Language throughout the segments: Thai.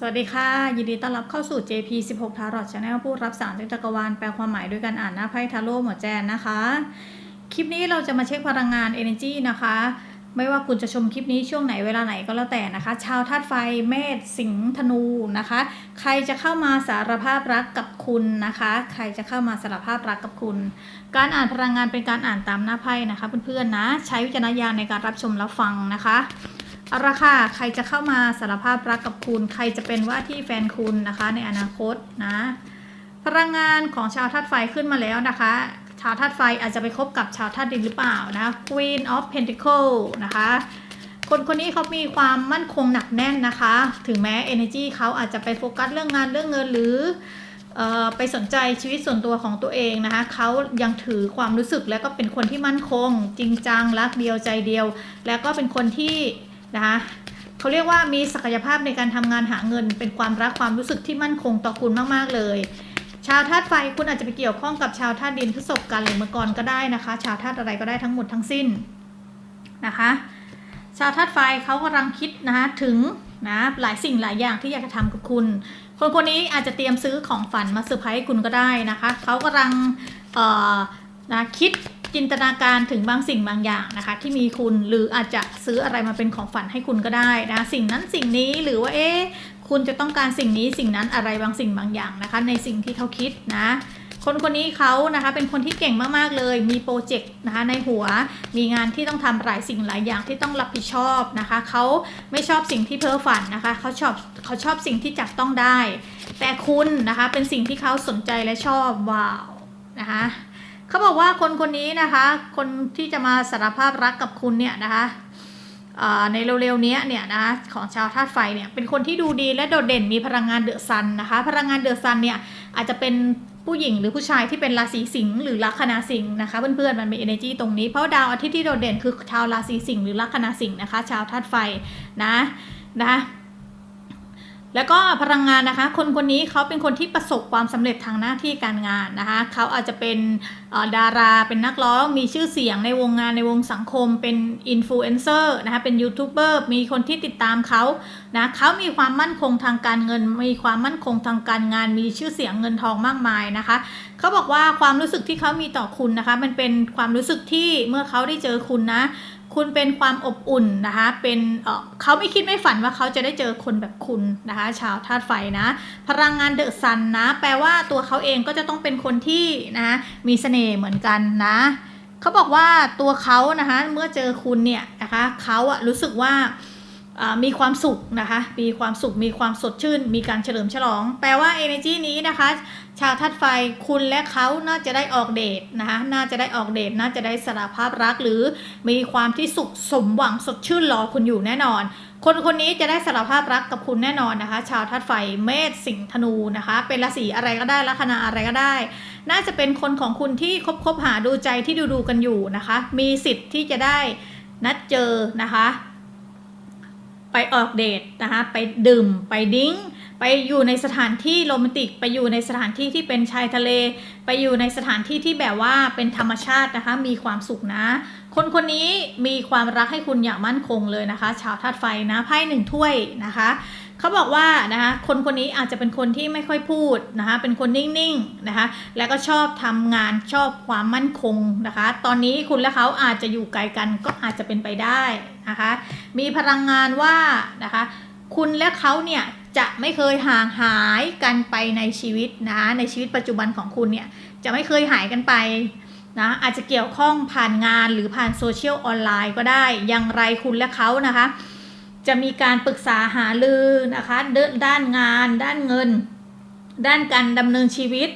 สวัสดีค่ะ ยินดีต้อนรับเข้าสู่ JP 16 Tarot Channel ผู้รับสารจากจักรวาลแปลความหมายด้วยการอ่านหน้าไพ่ทาโร่หมอแจนนะคะ คลิปนี้เราจะมาเช็คพลังงาน Energy นะคะ ไม่ว่าคุณจะชมคลิปนี้ช่วงไหนเวลาไหนก็แล้วแต่นะคะ ชาวธาตุไฟเมษสิงห์ธนูนะคะ ใครจะเข้ามาสารภาพรักกับคุณนะคะ ใครจะเข้ามาสารภาพรักกับคุณ การอ่านพลังงานเป็นการอ่านตามหน้าไพ่นะคะเพื่อนๆนะ ใช้วิจารณญาณในการรับชมรับฟังนะคะ เอาละค่ะ ใครจะเข้ามาสารภาพรักกับคุณ ใครจะเป็นว่าที่แฟนคุณนะคะ ในอนาคตนะ พลังงานของชาวธาตุไฟขึ้นมาแล้วนะคะ ชาวธาตุไฟอาจจะไปคบกับชาวธาตุดินหรือเปล่านะ Queen of Pentacle นะคะ คนคนนี้เขามีความมั่นคงหนักแน่นนะคะ ถึงแม้ energy เขาอาจจะไปโฟกัสเรื่องงานเรื่องเงินหรืออไปสนใจชีวิตส่วนตัวของตัวเองนะคะเขายังถือความรู้สึกและก็เป็นคนที่มั่นคง จริงจังรักเดียวใจเดียว แล้วก็เป็นคนที่ นะคะเขาเรียกว่ามีศักยภาพในการทำงานหาเงิน เป็นความรักความรู้สึกที่มั่นคงต่อคุณมากๆเลย ชาวธาตุไฟคุณอาจจะไปเกี่ยวข้องกับชาวธาตุดินพฤษภกันหรือมังกรก็ได้นะคะ ชาวธาตุอะไรก็ได้ทั้งหมดทั้งสิ้นนะคะ ชาวธาตุไฟเขากำลังคิดนะคะถึงนะหลายสิ่งหลายอย่างที่อยากจะทำกับคุณ คนคนนี้อาจจะเตรียมซื้อของฝันมาเซอร์ไพรส์คุณก็ได้นะคะเขากำลังนะคิด จินตนาการถึงบางสิ่งบางอย่างนะคะ ที่มีคุณหรืออาจจะซื้ออะไรมาเป็นของฝันให้คุณก็ได้นะสิ่งนั้นสิ่งนี้หรือว่าเอ๊ะคุณจะต้องการสิ่งนี้สิ่งนั้นอะไรบางสิ่งบางอย่างนะคะ ในสิ่งที่เขาคิดนะ คนคนนี้เขานะคะเป็นคนที่เก่งมากๆเลย มีโปรเจกต์นะคะในหัวมีงานที่ต้องทำหลายสิ่งหลายอย่างที่ต้องรับผิดชอบนะคะเขาไม่ชอบสิ่งที่เพ้อฝันนะคะเขาชอบเขาชอบสิ่งที่จับต้องได้ แต่คุณนะคะเป็นสิ่งที่เขาสนใจและชอบว้าวนะคะ เขาบอกว่าคนคนนี้นะคะ คนที่จะมาสารภาพรักกับคุณเนี่ยนะคะในเร็วๆนี้เนี่ยนะคะของชาวธาตุไฟเนี่ยเป็นคนที่ดูดีและโดดเด่นมีพลังงานเดอะซันนะคะ พลังงานเดอะซันเนี่ยอาจจะเป็นผู้หญิงหรือผู้ชายที่เป็นราศีสิงห์หรือลัคนาสิงห์นะคะเพื่อนๆมันมี energy ตรงนี้เพราะดาวอาทิตย์ที่โดดเด่นคือชาวราศีสิงห์หรือลัคนาสิงห์นะคะ ชาวธาตุไฟนะนะ แล้วก็พลังงานนะคะ คนคนนี้เขาเป็นคนที่ประสบความสำเร็จทางหน้าที่การงานนะคะเขาอาจจะเป็นดาราเป็นนักร้อง มีชื่อเสียงในวงงานในวงสังคม เป็นอินฟลูเอนเซอร์นะคะเป็นยูทูบเบอร์มีคนที่ติดตามเขานะเขามีความมั่นคงทางการเงิน มีความมั่นคงทางการงาน มีชื่อเสียงเงินทองมากมายนะคะเขาบอกว่าความรู้สึกที่เขามีต่อคุณนะคะ มันเป็นความรู้สึกที่เมื่อเขาได้เจอคุณนะ คุณเป็นความอบอุ่นนะคะ เป็นเเขาไม่คิดไม่ฝันว่าเขาจะได้เจอคนแบบคุณนะคะ ชาวธาตุไฟนะ พลังงานเดอะซันนะ แปลว่าตัวเขาเองก็จะต้องเป็นคนที่นะมีเสน่ห์เหมือนกันนะเขาบอกว่าตัวเขานะคะเมื่อเจอคุณเนี่ยนะคะเขาอะรู้สึกว่าอ่ามีความสุขนะคะ มีความสุข มีความสดชื่น มีการเฉลิมฉลอง แปลว่า energy นี้นะคะ ชาวธาตุไฟคุณและเขาน่าจะได้ออกเดทนะคะน่าจะได้ออกเดทน่าจะได้สารภาพรักหรือมีความที่สุขสมหวังสดชื่นรอคุณอยู่แน่นอน คนคนนี้จะได้สารภาพรักกับคุณแน่นอนนะคะ ชาวธาตุไฟเมษสิงห์ธนูนะคะ เป็นราศีอะไรก็ได้ลัคนาอะไรก็ได้ น่าจะเป็นคนของคุณที่คบคบหาดูใจที่ดูดูกันอยู่นะคะ มีสิทธิ์ที่จะได้นัดเจอนะคะ ไปออกเดทนะคะ ไปดื่มไปดิ้ง ไปอยู่ในสถานที่โรแมนติก ไปอยู่ในสถานที่ที่เป็นชายทะเล ไปอยู่ในสถานที่ที่แบบว่าเป็นธรรมชาตินะคะ มีความสุขนะ คนคนนี้มีความรักให้คุณอย่างมั่นคงเลยนะคะ ชาวธาตุไฟนะไพ่หนึ่งถ้วยนะคะเขาบอกว่านะคะคนคนนี้อาจจะเป็นคนที่ไม่ค่อยพูดนะคะเป็นคนนิ่งๆนะคะแล้วก็ชอบทำงานชอบความมั่นคงนะคะ ตอนนี้คุณและเขาอาจจะอยู่ไกลกันก็อาจจะเป็นไปได้นะคะ มีพลังงานว่านะคะ คุณและเขาเนี่ย จะไม่เคยห่างหายกันไปในชีวิตนะในชีวิตปัจจุบันของคุณเนี่ยจะไม่เคยหายกันไปนะอาจจะเกี่ยวข้องผ่านงานหรือผ่านโซเชียลออนไลน์ก็ได้ อย่างไรคุณและเขานะคะ จะมีการปรึกษาหารือนะคะเดินด้านงาน ด้านเงิน ด้านการดำเนินชีวิต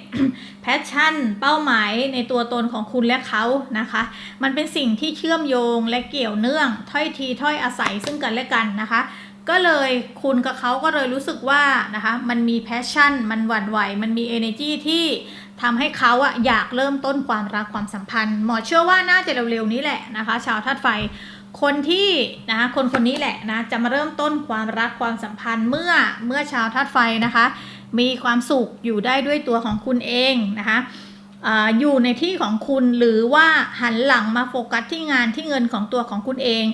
แพชชั่น เป้าหมายในตัวตนของคุณและเขานะคะ มันเป็นสิ่งที่เชื่อมโยงและเกี่ยวเนื่องถ้อยทีถ้อยอาศัยซึ่งกันและกันนะคะ ก็เลยคุณกับเขาก็เลยรู้สึกว่านะคะมันมีแพชชั่น มันหวั่นไหว มันมี energy ที่ทำให้เขาอะอยากเริ่มต้นความรักความสัมพันธ์ หมอเชื่อว่าน่าจะเร็วๆนี้แหละนะคะ ชาวธาตุไฟคนที่นะคะคนคนนี้แหละนะจะมาเริ่มต้นความรักความสัมพันธ์เมื่อเมื่อชาวธาตุไฟนะคะ มีความสุขอยู่ได้ด้วยตัวของคุณเองนะคะ อยู่ในที่ของคุณหรือว่าหันหลังมาโฟกัสที่งานที่เงินของตัวของคุณเอง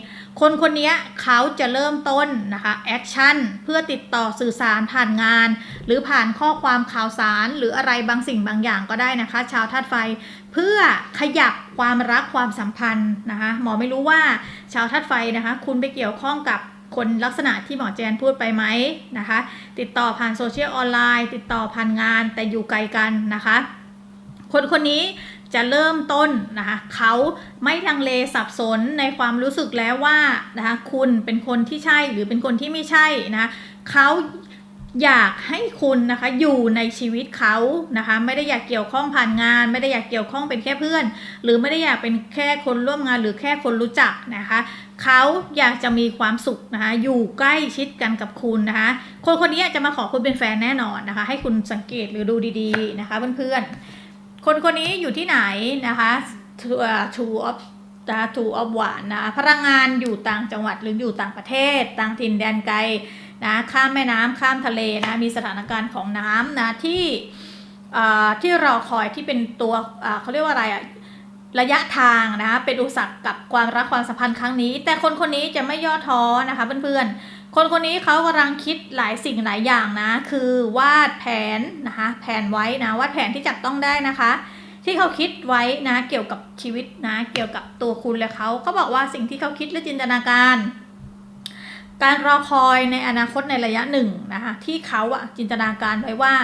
คนคนนี้เขาจะเริ่มต้นนะคะแอคชั่นเพื่อติดต่อสื่อสารผ่านงาน หรือผ่านข้อความข่าวสารหรืออะไรบางสิ่งบางอย่างก็ได้นะคะ ชาวธาตุไฟ เพื่อขยับความรักความสัมพันธ์นะคะหมอไม่รู้ว่าชาวธาตุไฟนะคะ คุณไปเกี่ยวข้องกับคนลักษณะที่หมอแจนพูดไปไหมนะคะ ติดต่อผ่านโซเชียลออนไลน์ ติดต่อผ่านงานแต่อยู่ไกลกันนะคะ คนคนนี้จะเริ่มต้นนะคะเขาไม่ลังเลสับสนในความรู้สึกแล้วว่านะคะคุณเป็นคนที่ใช่หรือเป็นคนที่ไม่ใช่นะเขาอยากให้คุณนะคะอยู่ในชีวิตเขานะคะไม่ได้อยากเกี่ยวข้องผ่านงาน ไม่ได้อยากเกี่ยวข้องเป็นแค่เพื่อน หรือไม่ได้อยากเป็นแค่คนร่วมงานหรือแค่คนรู้จักนะคะเขาอยากจะมีความสุขนะคะอยู่ใกล้ชิดกันกับคุณนะคะคนคนนี้จะมาขอคุณเป็นแฟนแน่นอนนะคะให้คุณสังเกตหรือดูดีๆนะคะเพื่อนๆ คนคนนี้อยู่ที่ไหนนะคะ Two- อ่า two of นะคะ two of หวานนะพลังงานอยู่ต่างจังหวัดหรืออยู่ต่างประเทศ ต่างถิ่นแดนไกลนะข้ามแม่น้ำข้ามทะเลนะมีสถานการณ์ของน้ำนะที่อ่าที่รอคอยที่เป็นตัวเขาเรียกว่าอะไรอะระยะทางนะคะเป็นอุปสรรคกับความรักความสัมพันธ์ครั้งนี้ แต่คนคนนี้จะไม่ย่อท้อนะคะเพื่อนๆ คนคนนี้เขากำลังคิดหลายสิ่งหลายอย่างนะ คือวาดแผนนะคะ แผนไว้นะวาดแผนที่จับต้องได้นะคะ ที่เขาคิดไว้นะเกี่ยวกับชีวิตนะ เกี่ยวกับตัวคุณและเขาเขาบอกว่าสิ่งที่เขาคิดและจินตนาการ การรอคอยในอนาคตในระยะหนึ่งนะคะที่เขาอะจินตนาการไว้ว่า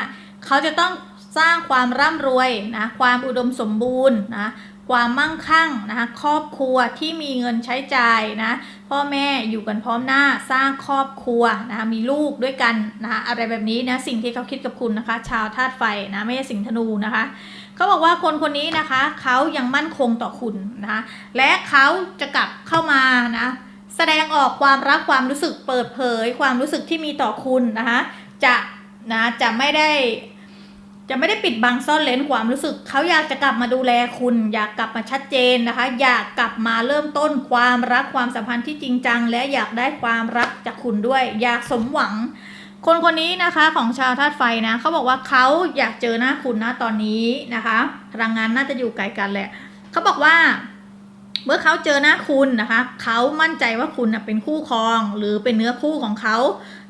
เขาจะต้องสร้างความร่ำรวยนะความอุดมสมบูรณ์นะ ความมั่งคั่งนะคะครอบครัวที่มีเงินใช้จ่ายนะพ่อแม่อยู่กันพร้อมหน้าสร้างครอบครัวนะคะมีลูกด้วยกันนะคะอะไรแบบนี้นะสิ่งที่เขาคิดกับคุณนะคะ ชาวธาตุไฟนะไม่ใช่สิงห์ธนูนะคะเขาบอกว่าคนคนนี้นะคะเขายังมั่นคงต่อคุณนะคะและเขาจะกลับเข้ามานะแสดงออกความรักความรู้สึกเปิดเผย ความรู้สึกที่มีต่อคุณนะคะจะนะจะไม่ได้ จะไม่ได้ปิดบังซ่อนเลนความรู้สึก เขาอยากจะกลับมาดูแลคุณ อยากกลับมาชัดเจนนะคะ อยากกลับมาเริ่มต้นความรักความสัมพันธ์ที่จริงจัง และอยากได้ความรักจากคุณด้วย อยากสมหวัง คนคนนี้นะคะของชาวธาตุไฟนะเขาบอกว่าเขาอยากเจอหน้าคุณนะตอนนี้นะคะพลังงานน่าจะอยู่ไกลกันแหละเขาบอกว่า เมื่อเขาเจอหน้าคุณนะคะเขามั่นใจว่าคุณเป็นคู่ครองหรือเป็นเนื้อคู่ของเขา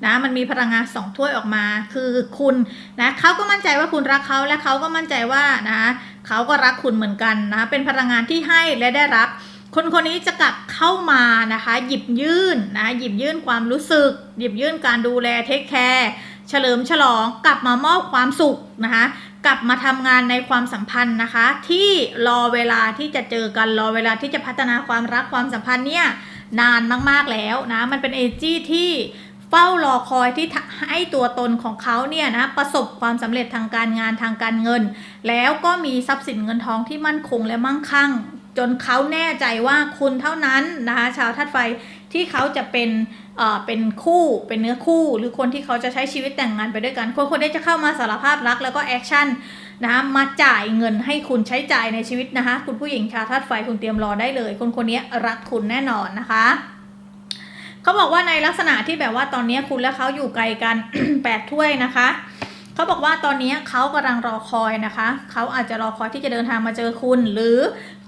นะมันมีพลังงานสองถ้วยออกมา คือคุณนะเขาก็มั่นใจว่าคุณรักเขาและเขาก็มั่นใจว่านะเขาก็รักคุณเหมือนกันนะเป็นพลังงานที่ให้และได้รับ คนคนนี้จะกลับเข้ามานะคะ หยิบยื่นนะหยิบยื่นความรู้สึก หยิบยื่นการดูแลเทคแคร์เฉลิมฉลองกลับมามอบความสุขนะคะ กลับมาทำงานในความสัมพันธ์นะคะ ที่รอเวลาที่จะเจอกันรอเวลาที่จะพัฒนาความรักความสัมพันธ์เนี่ยนานมากๆแล้วนะมันเป็นเอจีที่เฝ้ารอคอยที่ให้ตัวตนของเขาเนี่ยนะประสบความสำเร็จทางการงานทางการเงิน แล้วก็มีทรัพย์สินเงินทองที่มั่นคงและมั่งคั่ง จนเขาแน่ใจว่าคุณเท่านั้นนะคะชาวธาตุไฟที่เขาจะเป็น เป็นคู่เป็นเนื้อคู่หรือคนที่เขาจะใช้ชีวิตแต่งงานไปด้วยกัน คนคนนี้จะเข้ามาสารภาพรักแล้วก็แอคชั่นนะคะมาจ่ายเงินให้คุณใช้จ่ายในชีวิตนะคะคุณผู้หญิงชาวธาตุไฟคุณเตรียมรอได้เลย คนคนนี้รักคุณแน่นอนนะคะเขาบอกว่าในลักษณะที่แบบว่าตอนนี้คุณและเขาอยู่ไกลกันแปดถ้วยนะคะเขาบอกว่าตอนนี้เขากำลังรอคอยนะคะ เขาอาจจะรอคอยที่จะเดินทางมาเจอคุณ หรือ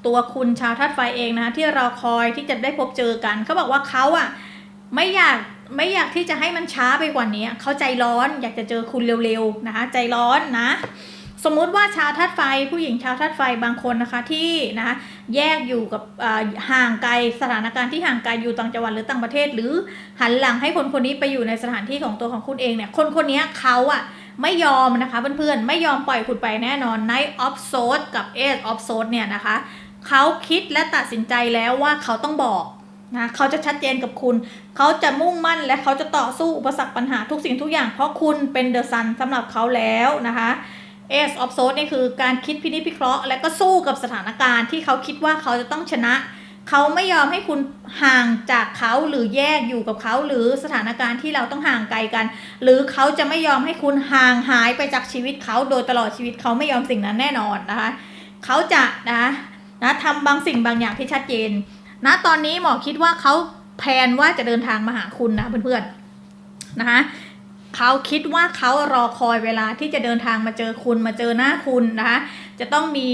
ตัวคุณชาวธาตุไฟเองนะคะที่รอคอยที่จะได้พบเจอกันเขาบอกว่าเขาอะ ไม่อยากไม่อยากที่จะให้มันช้าไปกว่านี้ เขาใจร้อนอยากจะเจอคุณเร็วๆนะคะ ใจร้อนนะ สมมุติว่าชาวธาตุไฟ ผู้หญิงชาวธาตุไฟบางคนนะคะที่นะคะแยกอยู่กับห่างไกลสถานการณ์ที่ห่างไกลอยู่ต่างจังหวัดหรือต่างประเทศ หรือหันหลังให้คนคนนี้ไปอยู่ในสถานที่ของตัวของคุณเองเนี่ยคนคนนี้เขาอะไม่ยอมนะคะเพื่อนๆไม่ยอมปล่อยคุณไปแน่นอน Night of Swords กับ Ace of Swords เนี่ยนะคะเขาคิดและตัดสินใจแล้วว่าเขาต้องบอก นะเขาจะชัดเจนกับคุณ เขาจะมุ่งมั่นและเขาจะต่อสู้อุปสรรคปัญหาทุกสิ่งทุกอย่าง เพราะคุณเป็นเดอะซันสำหรับเขาแล้วนะคะ Ace of Swords นี่คือการคิดพินิจพิเคราะห์ และก็สู้กับสถานการณ์ที่เขาคิดว่าเขาจะต้องชนะ เขาไม่ยอมให้คุณห่างจากเขาหรือแยกอยู่กับเขาหรือสถานการณ์ที่เราต้องห่างไกลกัน หรือเขาจะไม่ยอมให้คุณห่างหายไปจากชีวิตเขาโดยตลอดชีวิตเขาไม่ยอมสิ่งนั้นแน่นอนนะคะ เขาจะนะนะทำบางสิ่งบางอย่างที่ชัดเจน ณตอนนี้หมอคิดว่าเขาแพลนว่าจะเดินทางมาหาคุณนะเพื่อนๆนะคะเขาคิดว่าเขารอคอยเวลาที่จะเดินทางมาเจอคุณมาเจอหน้าคุณนะคะจะต้องมี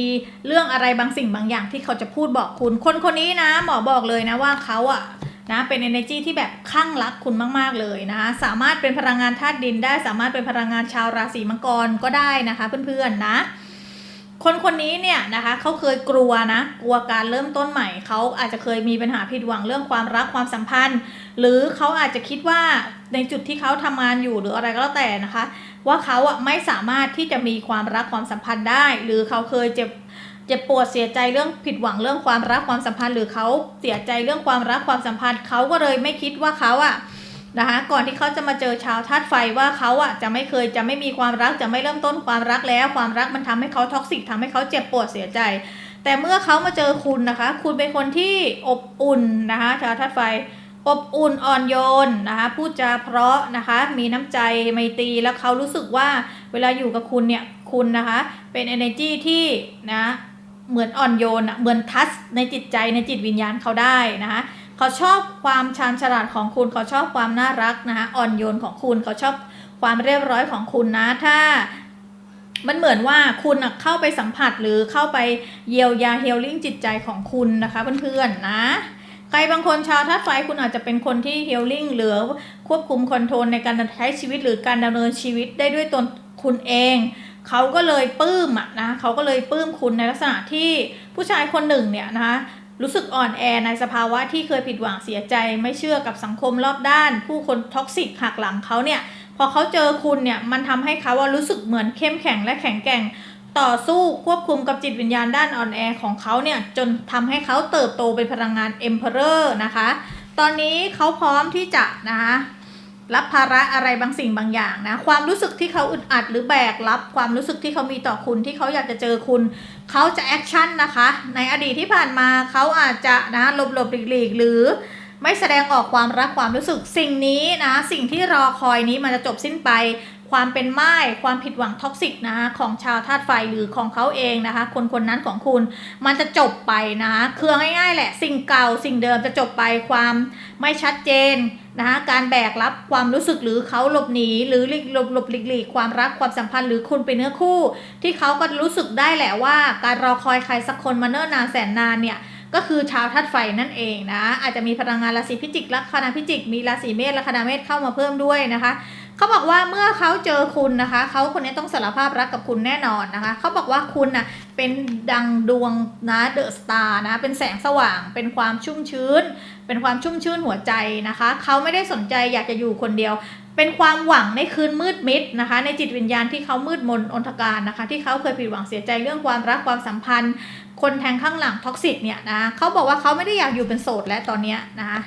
เรื่องอะไรบางสิ่งบางอย่างที่เขาจะพูดบอกคุณ คนคนนี้นะหมอบอกเลยนะว่าเขาอะนะเป็น energy ที่แบบคลั่งรักคุณมาก ๆ เลยนะคะสามารถเป็นพลังงานธาตุดินได้สามารถเป็นพลังงานชาวราศีมังกรก็ได้นะคะเพื่อนๆนะ คนคนนี้เนี่ยนะคะเขาเคยกลัวนะกลัวการเริ่มต้นใหม่เขาอาจจะเคยมีปัญหาผิดหวังเรื่องความรักความสัมพันธ์ หรือเขาอาจจะคิดว่าในจุดที่เขาทำงานอยู่หรืออะไรก็แล้วแต่นะคะ ว่าเขาอะไม่สามารถที่จะมีความรักความสัมพันธ์ได้ หรือเขาเคยเจ็บเจ็บปวดเสียใจเรื่องผิดหวังเรื่องความรักความสัมพันธ์ หรือเขาเสียใจเรื่องความรักความสัมพันธ์เขาก็เลยไม่คิดว่าเขาอะ นะคะก่อนที่เขาจะมาเจอชาวธาตุไฟว่าเขาอะจะไม่เคยจะไม่มีความรักจะไม่เริ่มต้นความรักแล้ว ความรักมันทำให้เขาท็อกซิกทำให้เขาเจ็บปวดเสียใจ แต่เมื่อเขามาเจอคุณนะคะ คุณเป็นคนที่อบอุ่นนะคะชาวธาตุไฟอบอุ่นอ่อนโยนนะคะพูดจาเพราะนะคะมีน้ำใจไมตรีแล้วเขารู้สึกว่าเวลาอยู่กับคุณเนี่ยคุณนะคะเป็น energy ที่นะเหมือนอ่อนโยนเหมือนทัชในจิตใจในจิตวิญญาณเขาได้นะคะ เขาชอบความชาญฉลาดของคุณ เขาชอบความน่ารักนะคะอ่อนโยนของคุณ เขาชอบความเรียบร้อยของคุณนะ ถ้ามันเหมือนว่าคุณเข้าไปสัมผัสหรือเข้าไปเยียวยาเฮลลิ่งจิตใจของคุณนะคะเพื่อนๆนะใครบางคนชาวธาตุไฟคุณอาจจะเป็นคนที่เฮลลิ่งหรือควบคุมคอนโทรลในการใช้ชีวิตหรือการดำเนินชีวิตได้ด้วยตนคุณเอง เขาก็เลยปลื้มอะนะเขาก็เลยปลื้มคุณในลักษณะที่ผู้ชายคนหนึ่งเนี่ยนะคะ รู้สึกอ่อนแอในสภาวะที่เคยผิดหวังเสียใจ ไม่เชื่อกับสังคมรอบด้าน ผู้คนท็อกซิกหักหลังเขาเนี่ยพอเขาเจอคุณเนี่ยมันทำให้เขาว่ารู้สึกเหมือนเข้มแข็งและแข็งแกร่ง ต่อสู้ควบคุมกับจิตวิญญาณด้านอ่อนแอของเขาเนี่ยจนทำให้เขาเติบโตเป็นพลังงาน Emperor นะคะ ตอนนี้เขาพร้อมที่จะนะคะรับภาระอะไรบางสิ่งบางอย่างนะความรู้สึกที่เขาอึดอัดหรือแบกรับ ความรู้สึกที่เขามีต่อคุณที่เขาอยากจะเจอคุณ เขาจะแอคชั่นนะคะ ในอดีตที่ผ่านมาเขาอาจจะนะหลบหลบหลีกหลีกหรือไม่แสดงออกความรักความรู้สึกสิ่งนี้นะ สิ่งที่รอคอยนี้มันจะจบสิ้นไป ความเป็นไม้ความผิดหวังท็อกซิกนะคะของชาวธาตุไฟหรือของเขาเองนะคะ คนคนนั้นของคุณมันจะจบไปนะคะคือง่ายๆแหละ สิ่งเก่าสิ่งเดิมจะจบไปความไม่ชัดเจนนะคะการแบกรับความรู้สึกหรือเขาหลบหนีหรือหลบหลบหลีกหลีกความรักความสัมพันธ์หรือคุณเป็นเนื้อคู่ ที่เขาก็รู้สึกได้แหละว่า การรอคอยใครสักคนมาเนิ่นนานแสนนานเนี่ยก็คือชาวธาตุไฟนั่นเองนะอาจจะมีพลังงานราศีพิจิกลัคนาพิจิก มีราศีเมษลัคนาเมษเข้ามาเพิ่มด้วยนะคะ เขาบอกว่าเมื่อเขาเจอคุณนะคะ เขาคนนี้ต้องสารภาพรักกับคุณแน่นอนนะคะ เขาบอกว่าคุณน่ะเป็นดังดวงนะเดอะสตาร์นะ เป็นแสงสว่าง เป็นความชุ่มชื้น เป็นความชุ่มชื่นหัวใจนะคะ เขาไม่ได้สนใจอยากจะอยู่คนเดียว เป็นความหวังในคืนมืดมิดนะคะ ในจิตวิญญาณที่เขามืดมนอนทการนะคะ ที่เขาเคยผิดหวังเสียใจเรื่องความรักความสัมพันธ์ คนแทงข้างหลังท็อกซิกเนี่ยนะเขาบอกว่าเขาไม่ได้อยากอยู่เป็นโสดและตอนเนี้ยนะคะ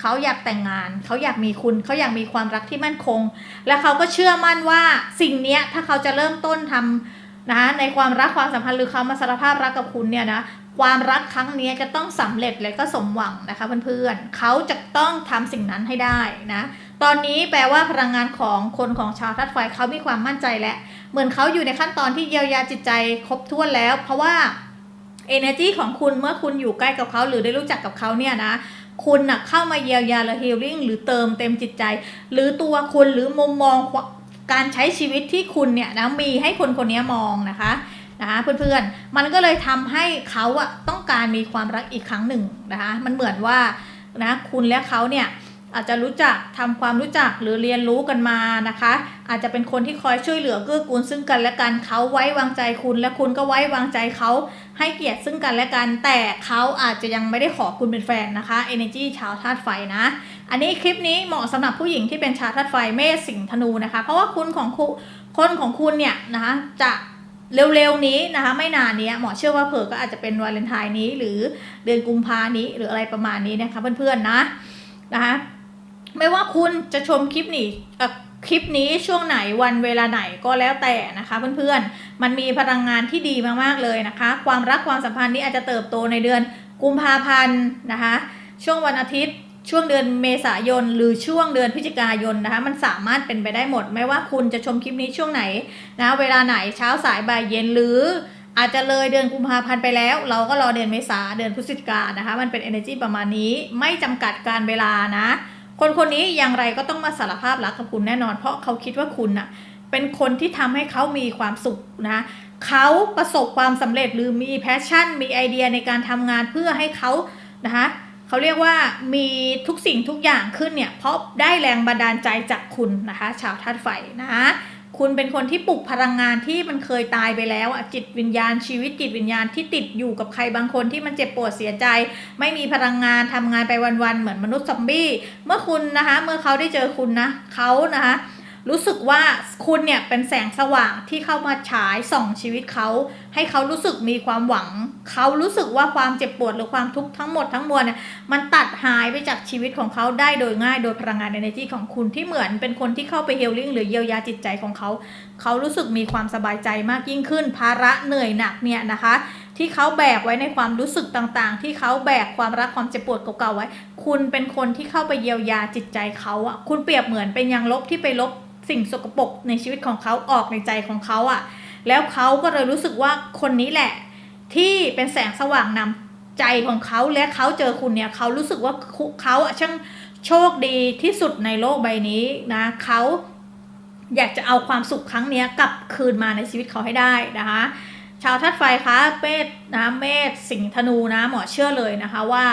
เขาอยากแต่งงาน เขาอยากมีคุณ เขาอยากมีความรักที่มั่นคง และเขาก็เชื่อมั่นว่าสิ่งนี้ถ้าเขาจะเริ่มต้นทำนะคะในความรักความสัมพันธ์หรือเขามาสารภาพรักกับคุณเนี่ยนะความรักครั้งนี้จะต้องสำเร็จและก็สมหวังนะคะเพื่อนๆเขาจะต้องทำสิ่งนั้นให้ได้นะตอนนี้แปลว่าพลังงานของคนของชาวธาตุไฟเขามีความมั่นใจและ เหมือนเขาอยู่ในขั้นตอนที่เยียวยาจิตใจครบถ้วนแล้ว เพราะว่า energy ของคุณเมื่อคุณอยู่ใกล้กับเขาหรือได้รู้จักกับเขาเนี่ยนะ คุณนะเข้ามาเยียวยาและ healing หรือเติมเต็มจิตใจ หรือตัวคุณหรือมุมมองการใช้ชีวิตที่คุณเนี่ยนะมีให้คนคนนี้มองนะคะนะคะเพื่อนๆมันก็เลยทำให้เขาอะต้องการมีความรักอีกครั้งหนึ่งนะคะมันเหมือนว่านะคุณและเขาเนี่ยอาจจะรู้จักทำความรู้จักหรือเรียนรู้กันมานะคะ อาจจะเป็นคนที่คอยช่วยเหลือเกื้อกูลซึ่งกันและกันเขาไว้วางใจคุณและคุณก็ไว้วางใจเขา ให้เกียรติซึ่งกันและกัน แต่เขาอาจจะยังไม่ได้ขอคุณเป็นแฟนนะคะ Energy ชาวธาตุไฟนะ อันนี้คลิปนี้เหมาะสำหรับผู้หญิงที่เป็นชาวธาตุไฟเมษสิงธนูนะคะ เพราะว่าคุณของคุณคนของคุณเนี่ยนะคะจะเร็วๆนี้นะคะไม่นานนี้หมอเชื่อว่าเผื่อก็อาจจะเป็นวาเลนไทน์นี้ หรือเดือนกุมภานี้หรืออะไรประมาณนี้นะคะเพื่อนๆนะนะคะไม่ว่าคุณจะชมคลิปนี้ คลิปนี้ช่วงไหนวันเวลาไหนก็แล้วแต่นะคะ เพื่อนๆ มันมีพลังงานที่ดีมากๆเลยนะคะ ความรักความสัมพันธ์นี้อาจจะเติบโตในเดือนกุมภาพันธ์นะคะ ช่วงวันอาทิตย์ ช่วงเดือนเมษายน หรือช่วงเดือนพฤศจิกายนนะคะ มันสามารถเป็นไปได้หมด ไม่ว่าคุณจะชมคลิปนี้ช่วงไหนนะเวลาไหนเช้าสายบ่ายเย็นหรืออาจจะเลยเดือนกุมภาพันธ์ไปแล้ว เราก็รอเดือนเมษาเดือนพฤศจิกานะคะ มันเป็น energy ประมาณนี้ไม่จำกัดการเวลานะ คนคนนี้อย่างไรก็ต้องมาสารภาพรักกับคุณแน่นอน เพราะเขาคิดว่าคุณน่ะเป็นคนที่ทำให้เขามีความสุขนะเขาประสบความสำเร็จหรือมีแพชชั่น มีไอเดียในการทำงานเพื่อให้เขานะคะเขาเรียกว่ามีทุกสิ่งทุกอย่างขึ้นเนี่ยเพราะได้แรงบันดาลใจจากคุณนะคะ ชาวธาตุไฟนะคะ คุณเป็นคนที่ปลุกพลังงานที่มันเคยตายไปแล้วอะจิตวิญญาณชีวิตจิตวิญญาณที่ติดอยู่กับใครบางคนที่มันเจ็บปวดเสียใจ ไม่มีพลังงานทำงานไปวันๆเหมือนมนุษย์ซอมบี้ เมื่อคุณนะคะ เมื่อเขาได้เจอคุณนะเขานะคะ รู้สึกว่าคุณเนี่ยเป็นแสงสว่างที่เข้ามาฉายส่องชีวิตเขา ให้เขารู้สึกมีความหวัง เขารู้สึกว่าความเจ็บปวดหรือความทุกข์ทั้งหมดทั้งมวลเนี่ยมันตัดหายไปจากชีวิตของเขาได้โดยง่าย โดยพลังงาน energy ของคุณที่เหมือนเป็นคนที่เข้าไปเฮลลิ่งหรือเยียวยาจิตใจของเขา เขารู้สึกมีความสบายใจมากยิ่งขึ้น ภาระเหนื่อยหนักเนี่ยนะคะ ที่เขาแบกไว้ในความรู้สึกต่างๆ ที่เขาแบกความรักความเจ็บปวดเก่าๆไว้ คุณเป็นคนที่เข้าไปเยียวยาจิตใจเขาอะคุณเปรียบเหมือนเป็นยางลบที่ไปลบ สิ่งสกปรกในชีวิตของเขาออกในใจของเขาอะ แล้วเขาก็เลยรู้สึกว่าคนนี้แหละ ที่เป็นแสงสว่างนำใจของเขาและเขาเจอคุณเนี่ยเขารู้สึกว่าเขาอะช่างโชคดีที่สุดในโลกใบนี้นะเขาอยากจะเอาความสุขครั้งนี้กลับคืนมาในชีวิตเขาให้ได้นะคะชาวธาตุไฟคะเมษนะเมษสิงห์ธนูนะหมอเชื่อเลยนะคะว่า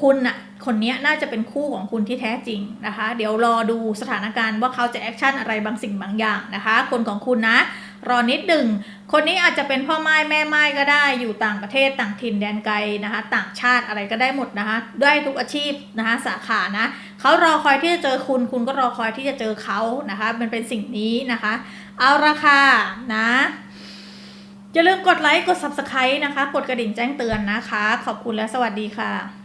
คุณน่ะคนเนี้ยน่าจะเป็นคู่ของคุณที่แท้จริงนะคะ เดี๋ยวรอดูสถานการณ์ว่าเขาจะแอคชั่นอะไรบางสิ่งบางอย่างนะคะ คนของคุณนะ รอนิดหนึ่งคนนี้อาจจะเป็นพ่อไม้แม่ไม้ก็ได้ อยู่ต่างประเทศต่างถิ่นแดนไกลนะคะ ต่างชาติอะไรก็ได้หมดนะคะด้วยทุกอาชีพนะคะสาขานะเขารอคอยที่จะเจอคุณ คุณก็รอคอยที่จะเจอเขานะคะ มันเป็นสิ่งนี้นะคะ เอาราคานะอย่าลืมกดไลค์กด Subscribe นะคะ กดกระดิ่งแจ้งเตือนนะคะ ขอบคุณและสวัสดีค่ะ